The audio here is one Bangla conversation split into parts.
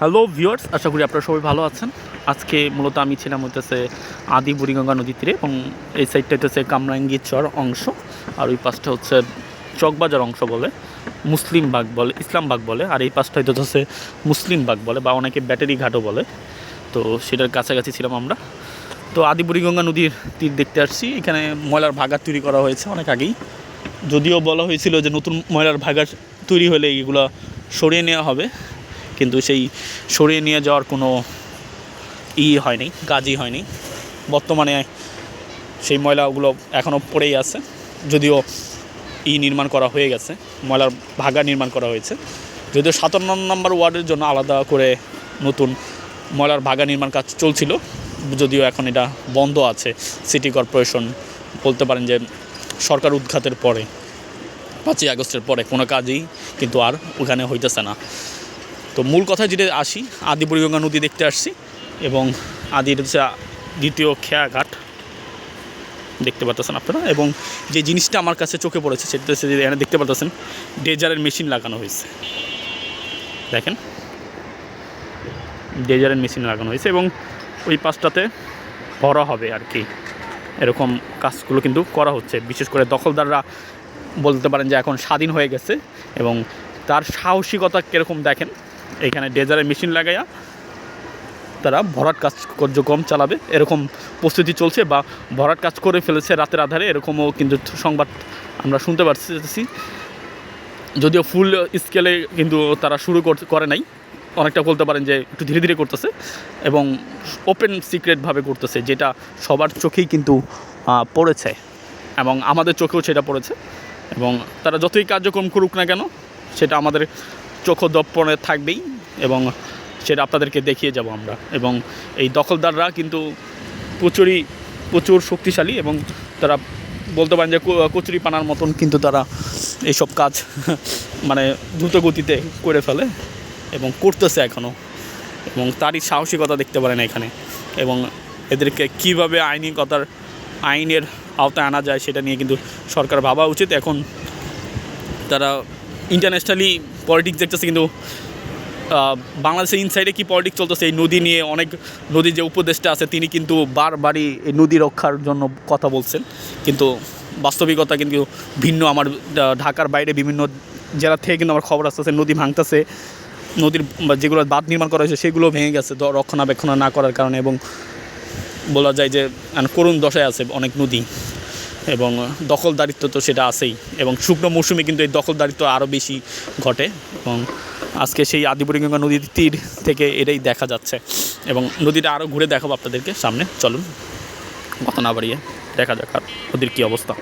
হ্যালো ভিউয়ার্স আশা করি আপনারা সবাই ভালো আছেন। আজকে মূলত আমি ছিলাম হইতেছে আদি বুড়িগঙ্গা নদী তীরে এবং এই সাইডটা হচ্ছে কামরাঙ্গি চর অংশ, আর ওই পাশটা হচ্ছে চকবাজার অংশ বলে, মুসলিম বাগ বলে, ইসলাম বাগ বলে, আর এই পাশটা হচ্ছে মুসলিম বাগ বলে বা অনেকে ব্যাটারি ঘাটও বলে। তো সেটার কাছাকাছি ছিলাম আমরা। তো আদি বুড়িগঙ্গা নদীর তীর দেখতে আসছি। এখানে ময়লার ভাগার তৈরি করা হয়েছে অনেক আগেই। যদিও বলা হয়েছিল যে নতুন ময়লার ভাগার তৈরি হলে এগুলো সরিয়ে নেওয়া হবে। কিন্তু সেই সরিয়ে নিয়ে যাওয়ার কোনো ই হয়নি, কাজই হয়নি। বর্তমানে সেই ময়লাগুলো এখনও পড়েই আছে, যদিও ই নির্মাণ করা হয়ে গেছে, ময়লার ভাগা নির্মাণ করা হয়েছে। যদিও সাতান্ন নম্বর ওয়ার্ডের জন্য আলাদা করে নতুন ময়লার ভাগা নির্মাণ কাজ চলছিল, যদিও এখন এটা বন্ধ আছে। সিটি কর্পোরেশন বলতে পারেন যে সরকার উদ্ঘাতের পরে, পাঁচই আগস্টের পরে কোনো কাজই কিন্তু আর ওখানে হইতেছে না। তো মূল কথা যেটা আসি, আদি বুড়িগঙ্গা নদী দেখতে আসছি এবং আদির হচ্ছে দ্বিতীয় খেয়াঘাট। দেখতে পাচ্ছেন আপনারা? এবং যে জিনিসটা আমার কাছে চোখে পড়েছে, সেটা হচ্ছে এখানে দেখতে পাচ্ছেন ডেজারের মেশিন লাগানো হয়েছে। দেখেন। ডেজারের মেশিন লাগানো হয়েছে এবং ওই পাশটাতে ভরা হবে আর কি। এরকম কাজগুলো কিন্তু করা হচ্ছে। বিশেষ করে দখলদাররা বলতে পারেন যে এখন স্বাধীন হয়ে গেছে এবং তার সাহসিকতা কীরকম দেখেন এখানে ডেজারের মেশিন লাগাইয়া তারা ভরাট কাজ কার্যক্রম চালাবে। এরকম প্রস্তুতি চলছে বা ভরাট কাজ করে ফেলেছে রাতের আধারে, এরকমও কিন্তু সংবাদ আমরা শুনতে পারছি যদিও ফুল স্কেলে কিন্তু তারা শুরু করে নাই। অনেকটা বলতে পারেন যে একটু ধীরে ধীরে করতেছে এবং ওপেন সিক্রেটভাবে করতেছে, যেটা সবার চোখেই কিন্তু পড়েছে এবং আমাদের চোখেও সেটা পড়েছে। এবং তারা যতই কার্যক্রম করুক না কেন, সেটা আমাদের চোখ দর্পণে থাকবেই এবং সেটা আপনাদেরকে দেখিয়ে যাব আমরা। এবং এই দখলদাররা কিন্তু প্রচুরই, প্রচুর শক্তিশালী এবং তারা বলতে পারেন যে কচুরি পানার মতন কিন্তু তারা এইসব কাজ মানে দ্রুত গতিতে করে ফেলে এবং করতেছে এখনও এবং তারই সাহসিকতা দেখতে পারেন এখানে। এবং এদেরকে কীভাবে আইনিকতার, আইনের আওতায় আনা যায় সেটা নিয়ে কিন্তু সরকার ভাবা উচিত। এখন তারা ইন্টারন্যাশনালি পলিটিক্স দেখতেছে কিন্তু বাংলাদেশের ইনসাইডে কি পলিটিক্স চলতেছে? এই নদী নিয়ে অনেক, নদীর যে উপদেষ্টা আছে, তিনি কিন্তু বারবারই এই নদী রক্ষার জন্য কথা বলছেন। কিন্তু বাস্তবিকতা কিন্তু ভিন্ন। আমার ঢাকার বাইরে বিভিন্ন জেলা থেকে কিন্তু আমার খবর আসতেছে, নদী ভাঙতেছে, নদীর যেগুলো বাঁধ নির্মাণ করা হয়েছে, সেগুলো ভেঙে গেছে রক্ষণাবেক্ষণ না করার কারণে এবং বলা যায় যে করুণ দশায় আছে অনেক নদী। এবং দখলদারিত্ব তো সেটা আছেই এবং শুকনো মৌসুমে কিন্তু এই দখলদারিত্ব আরও বেশি ঘটে এবং আজকে সেই আদিপুরিগঙ্গা নদীর তীর থেকে এটাই দেখা যাচ্ছে এবং নদীটা আরও ঘুরে দেখাবো আপনাদেরকে সামনে। চলুন, কথা না বাড়িয়ে দেখা যাক আর নদীর কী অবস্থা।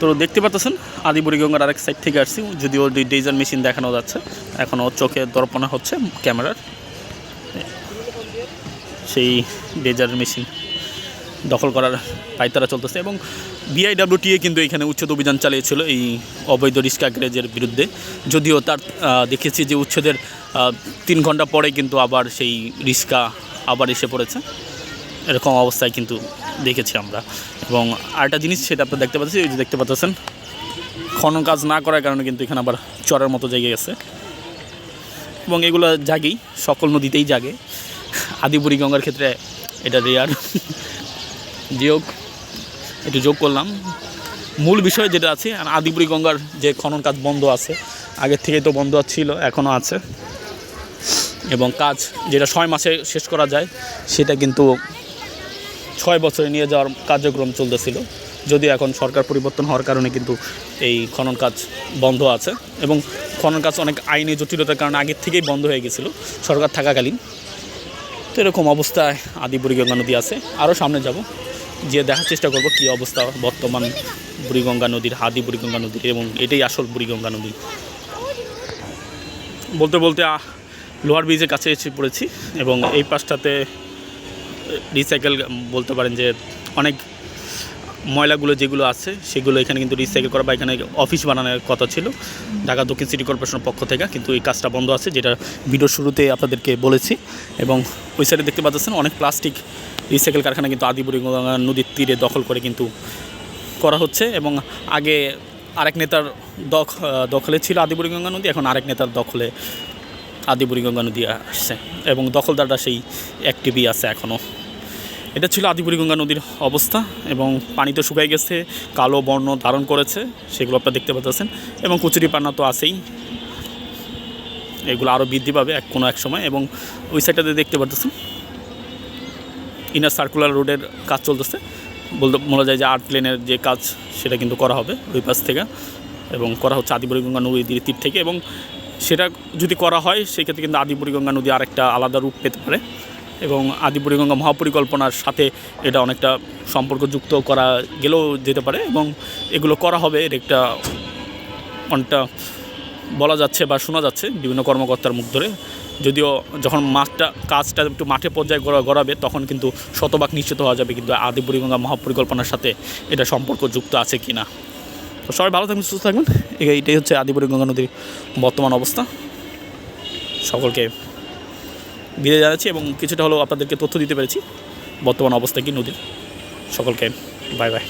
তো দেখতে পাচ্ছেন আদিপুরিগঙ্গার আরেক সাইড থেকে আসছি, যদিও ডিজাইন মেশিন দেখানো যাচ্ছে এখনও চোখে দর্পণা হচ্ছে ক্যামেরার। সেই ডেজার মেশিন দখল করার পাইতারা চলতেছে এবং বিআইডাব্লিউটিএ কিন্তু এখানে উচ্ছেদ অভিযান চালিয়েছিল এই অবৈধ রিস্কা গ্যারেজের বিরুদ্ধে। যদিও তার দেখেছি যে উচ্ছেদের তিন ঘণ্টা পরে কিন্তু আবার সেই রিস্কা আবার এসে পড়েছে। এরকম অবস্থায় কিন্তু দেখেছি আমরা। এবং আরেকটা জিনিস সেটা আপনারা দেখতে পাচ্ছেন, এই যে দেখতে পাচ্ছেন, খনন কাজ না করার কারণে কিন্তু এখানে আবার চরের মতো জায়গায় গেছে। এবং এগুলো জাগেই, সকল নদীতেই জাগে। আদিপুরি গঙ্গার ক্ষেত্রে এটা রেয়ার যোগ একটু যোগ করলাম। মূল বিষয় যেটা আছে, আর আদিপুরি গঙ্গার যে খনন কাজ বন্ধ আছে আগের থেকে তো বন্ধ ছিল, এখনও আছে। এবং কাজ যেটা ছয় মাসে শেষ করা যায়, সেটা কিন্তু ছয় বছরে নিয়ে যাওয়ার কার্যক্রম চলতেছিল। যদি এখন সরকার পরিবর্তন হওয়ার কারণে কিন্তু এই খনন কাজ বন্ধ আছে। এবং খনন কাজ অনেক আইনি জটিলতার কারণে আগের থেকেই বন্ধ হয়ে গেছিল, সরকার থাকাকালীন। তো এরকম অবস্থায় আদি বুড়িগঙ্গা নদী আছে, আরও সামনে যাব। গিয়ে দেখার চেষ্টা করব কি অবস্থা বর্তমান বুড়িগঙ্গা নদীর, হাদি বুড়িগঙ্গা নদীর এবং এটাই আসল বুড়িগঙ্গা নদী। বলতে বলতে লোহার ব্রিজের কাছে এসে পড়েছি এবং এই পাশটাতে রিসাইকেল বলতে পারেন যে অনেক ময়লাগুলো যেগুলো আছে, সেগুলো এখানে কিন্তু রিসাইকেল করা বা এখানে অফিস বানানোর কথা ছিল, ঢাকা দক্ষিণ সিটি কর্পোরেশনের পক্ষ থেকে, কিন্তু এই কাজটা বন্ধ আছে, যেটা ভিডিওর শুরুতে আপনাদেরকে বলেছি। এবং ওই সাইডে দেখতে পাচ্ছেন, অনেক প্লাস্টিক রিসাইকেল কারখানা কিন্তু আদিপুরিগঙ্গা নদীর তীরে দখল করে কিন্তু করা হচ্ছে। এবং আগে আরেক নেতার দখ, দখলে ছিল আদিপুরিগঙ্গা নদী, এখন আরেক নেতার দখলে আদি বুড়িগঙ্গা নদী আসছে। এবং দখলদাররা সেই অ্যাক্টিভই আছে এখনও এটা ছিল আদি বুড়িগঙ্গা নদীর অবস্থা এবং পানি তো শুকাই গেছে, কালো বর্ণ ধারণ করেছে, সেগুলো আপনারা দেখতে পাচ্ছেন এবং কচুরি পানা তো আছেই। এগুলো আরও বৃদ্ধি পাবে এক কোনো এক সময় এবং ওই সাইডটাতে দেখতে পাচ্ছেন ইনার সার্কুলার রোডের কাজ চলতেছে। বলতে বলা যায় যে আর্ট প্লেনের যে কাজ, সেটা কিন্তু করা হবে ওই পাশ থেকে এবং করা হচ্ছে আদিবুড়িগঙ্গা নদীর তীর থেকে এবং সেটা যদি করা হয়, সেক্ষেত্রে কিন্তু আদিবুড়িগঙ্গা নদী আরেকটা আলাদা রূপ পেতে পারে। এবং আদিবুড়িগঙ্গা মহাপরিকল্পনার সাথে এটা অনেকটা সম্পর্কযুক্ত করা গেলেও যেতে পারে এবং এগুলো করা হবে, এর একটা অনেকটা বলা যাচ্ছে বা শোনা যাচ্ছে বিভিন্ন কর্মকর্তার মুখ ধরে। যদিও যখন মাঠটা, কাজটা একটু মাঠে পর্যায়ে গড়া গড়াবে, তখন কিন্তু শতভাগ নিশ্চিত হওয়া যাবে কিন্তু আদি বুড়িগঙ্গা মহাপরিকল্পনার সাথে এটা সম্পর্ক যুক্ত আছে কি না। তো সবাই ভালো থাকবেন, সুস্থ থাকবেন। এ- এইটাই হচ্ছে আদি বুড়িগঙ্গা নদীর বর্তমান অবস্থা। সকলকে বিদায় যাচ্ছি এবং কিছুটা হলেও আপনাদেরকে তথ্য দিতে পেরেছি। বর্তমান অবস্থা কি নদীর? সকলকে বাই বাই